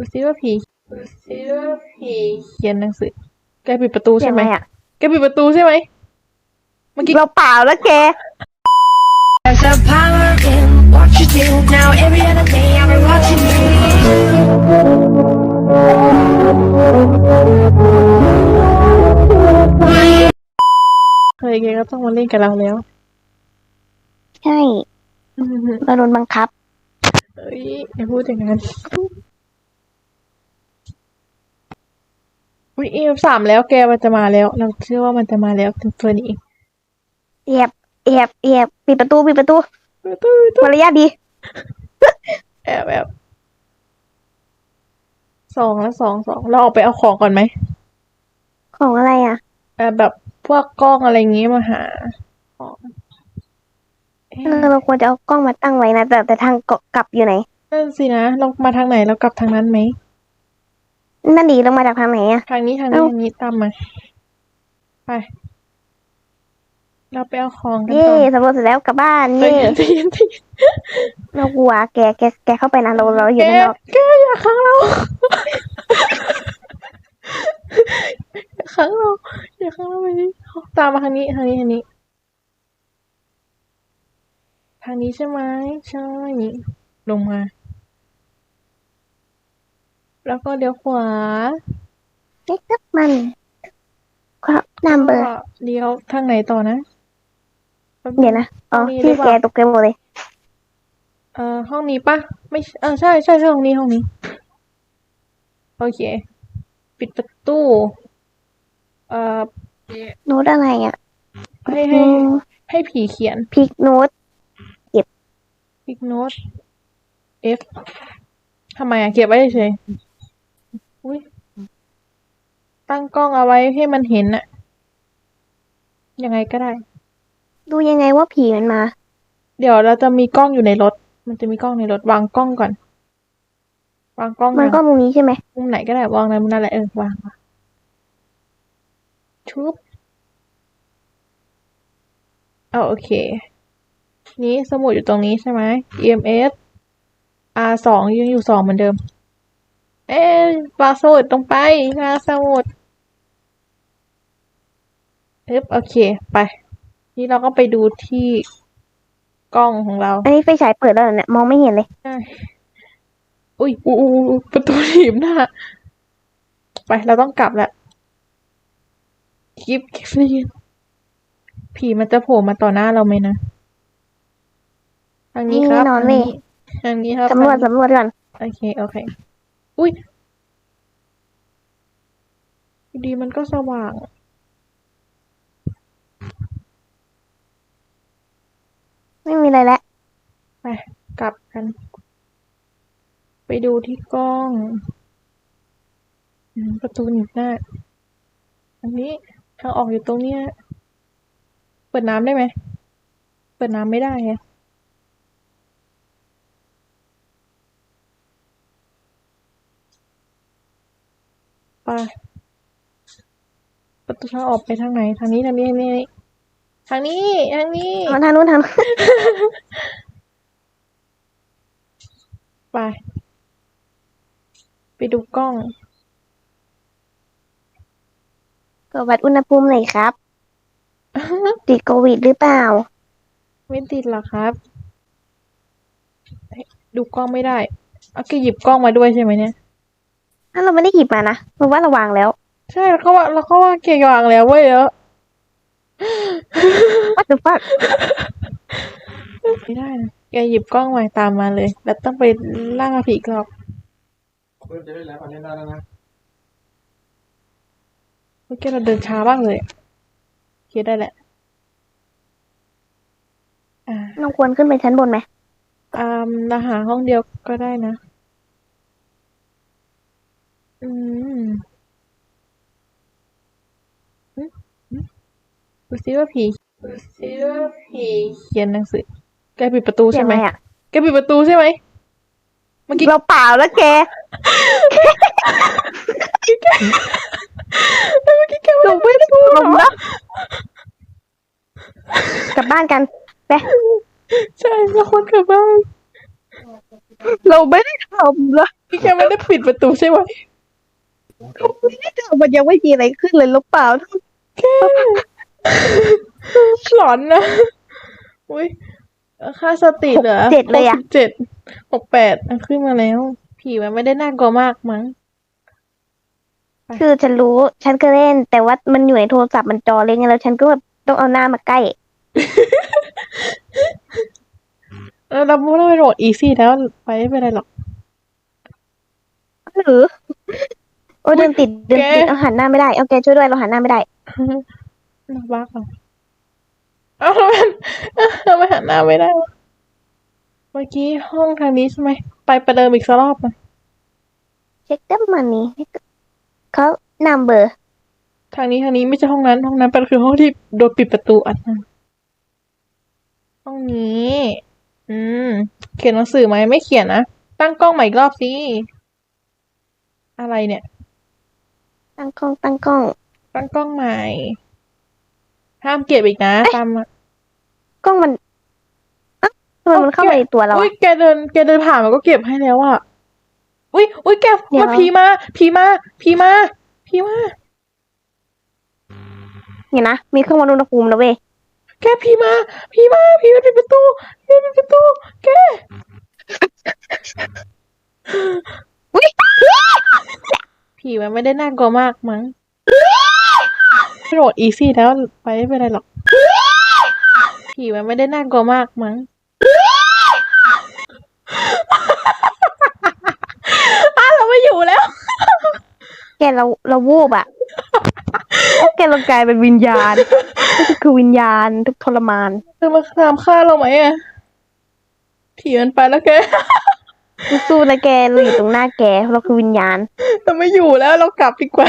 ดูซิว่าผีดูซิว่าผีเขียนหนังสือ แกปิดประตูใช่ไหมยังงอะแกปิดประตูใช่ไหมเมื่อกี้เราเปล่าแล้วแก There's a power in what you do. Now every other day I've been watching you. เคยแกก็ต้องมาเล่นกับเราแล้ว ใช่อืมเราโดนบังคับเอ้ยอย่าพูดอย่างนั้น อุ้ยเอฟสามแล้วแกมันจะมาแล้ว เราเชื่อว่ามันจะมาแล้วถึงตัวนี้แอบแอบแอบปิดประตูปิดประตูประตูประตูมารยาทดีแอบแอบสองแล้วสองสองเราออกไปเอาของก่อนไหมของอะไรอะเออแบบพวกกล้องอะไรอย่างงี้มาหาของเอ๊ะเออเราควรจะเอากล้องมาตั้งไว้นะแต่แต่ทางกลับอยู่ไหนนั่นสินะเรามาทางไหนเรากลับทางนั้นไหม นั่นดีเรามาจากทางไหนอะทางนี้ทางนี้เอ้า ทางนี้ตามมาไป เราไปเอาของกันเย่ก่อนสำรวจเสร็จแล้วกลับบ้านใจเย่เย็นใจเย็นใจเย็นเรากลัวแกแกแกเข้าไปนะเราเราอแกยู่ด้านนอกแกอย่าขังเรา อย่าขังเราอย่าขังเราไปนี่ตามมาทางนี้ทางนี้ทางนี้ ทางนี้ใช่ไหมใช่ลงมา แล้วก็เดี๋ยวขวาเอ๊ะครับมันครับนัมเบอร์ก็เลี้ยวทางไหนต่อนะเดี๋ยวนะ อ๋อนี่หรืที่อเปแกล่าตกใจหมดเลย เอ่อห้องนี้ปะไม่ใช่เออใช่ใช่ใช่ห้องนี้ห้องนี้ โอเค ปิดประตู เอ่อโน้ตอะไรอะให้ให้ ให้ผีเขียนพิกโน้ต พิกโน้ต F ทำไมอะเก็บไว้เฉยๆอุ้ย ตั้งกล้องเอาไว้ให้มันเห็นอะยังไงก็ได้ ดูยังไงว่าผีมันมา เดี๋ยวเราจะมีกล้องอยู่ในรถ มันจะมีกล้องในรถวางกล้องก่อน วางกล้องมันนะก็มุมนี้ใช่ไหมมุมไหนก็ได้วางในมุมนั่นแหละเออวางวางชุบเอาโอเค นี้สมุดอยู่ตรงนี้ใช่ไหม EMS R สองยังอยู่สองเหมือนเดิม เอ๊ะวางสมุดตรงไปวางสมุด เอ๊บโอเค ไป นี่เราก็ไปดูที่กล้องของเราอันนี้ไฟฉายเปิดแล้วเหรอเนี่ยมองไม่เห็นเลยใช่อุ้ยอู้อู้อู้ประตูถีบหน้า ไป เราต้องกลับแล้วคลิปคลิปได้ยินผีมันจะโผล่มาต่อหน้าเราไหมนะ ทางนี้ครับแน่นอนเลย ทางนี้ครับสำรวจทางนี้สำรวจก่อนโอเค โอเค อุ้ยอยู่ดีมันก็สว่าง มีอะไรแล้วไปกลับกัน ไปดูที่กล้อง ประตูหนีบหน้า อันนี้ทางออกอยู่ตรงเนี้ย เปิดน้ำได้ไหม เปิดน้ำไม่ได้ไงไปประตูทางออกไปทางไหน ทางนี้ทางนี้ทางนี้ ทางนี้ทางนี้มาทางนู้นทางไป ไปดูกล้องก็วัดอุณหภูมิหน่อยครับ ติดโควิดหรือเปล่า ไม่ติดหรอครับเฮ้ยดูกล้องไม่ได้เอาแกหยิบกล้องมาด้วยใช่ไหมเนี่ยถ้าเราไม่ได้หยิบมานะเราว่าเราวางแล้ว ใช่แล้วก็ว่าแล้วก็ว่าแกวางแล้วเว้ยแล้ว What the fuck ไม่ได้นะแกหยิบกล้องมาตามมาเลย แล้วต้องไปล่าผีอีกรอบเริ่มจะได้แล้วอะเล่นได้แล้วนะเมื่อกี้เราเดินช้ามากเลยโอเคได้แหละ อ่าเราควรขึ้นไปชั้นบนไหมอ่าเราหาห้องเดียวก็ได้นะ อืมอืมอืม ดูซิว่าผีดูซิว่าผีเขียนหนังสือ แกปิดประตูใช่ไหมยังงอะแกปิดประตูใช่ไหมเมื่อกี้เราเปล่าแล้วแกเมื่อกี้แกเราไม่ได้พูดลมแล้วกลับบ้านกันไปใช่เราควรกลับบ้าน เราไม่ได้ทำเลยพี่แกไม่ได้ปิดประตูใช่ไหมมันยังไม่มีอะไรขึ้นเลยหรือเปล่า หลอนนะ อุ้ยค่าสติเหลือหกเจ็ดเลยอะ หกสิบเจ็ดหกแปดอะขึ้นมาแล้ว ผีมันไม่ได้น่ากลัวมากมั้ง คือฉันรู้ ฉันก็เล่น แต่ว่ามันอยู่ในโทรศัพท์มันจอเล็กไงแล้ว ฉันก็แบบต้องเอาหน้ามาใกล้ เออเราไม่ต้องไปโหลดอีซี่แล้วไปไม่เป็นไรหรอก หรือ โอ้ยเดินติดเดินติดแกเอาหันหน้าไม่ได้ เอาแกช่วยด้วยเราหันหน้าไม่ได้ นักบ้าเหรอเอ้าทำไมทำไมหันหน้าไม่ได้วะเมื่อกี้ห้องทางนี้ใช่ไหม ไปประเดิมอีกสักรอบไหมเช็คดับมันนี่เขานำเบอร์ทางนี้ทางนี้ไม่ใช่ห้องนั้น ห้องนั้นเป็นคือห้องที่โดนปิดประตูอัดนะห้องนี้ อืม เขียนหนังสือไหมไม่เขียนนะ ตั้งกล้องใหม่อีกรอบสิ อะไรเนี่ย ตั้งกล้องตั้งกล้อง ตั้งกล้องใหม่ ห้ามเก็บอีกนะ ตามมากล้องมันเอ๊ะทำไมมันเข้ามาในตัวเราอุ้ยอะ แกเดินแกเดินผ่านมันก็เก็บให้แล้วอะอุ้ยอุ้ยแกเดี๋ยวมาผีมาผีมาผีมาผีมาเนี่ยนะ มีเครื่องวัดอุณหภูมินะเว้ย แกผีมาผีมาผีมาปิดประตูผีมาปิดประตูแกอุ๊ย ผีมันไม่ได้น่ากลัวมากมั้ง โหลดอีซี่แล้วไปไม่เป็นไรหรอก ผีมันไม่ได้น่ากลัวมากมั้ง อ้าวเราไม่อยู่แล้ว แกเราเราวูบอะแกเรากลายเป็นวิญญาณนี่คือวิญญาณทุกข์ทรมานจะมาตามฆ่าเราไหมอะผีมันไปแล้วแก สู้ๆนะแกเราอยู่ตรงหน้าแกเราคือวิญญาณเราไม่อยู่แล้วเรากลับดีกว่า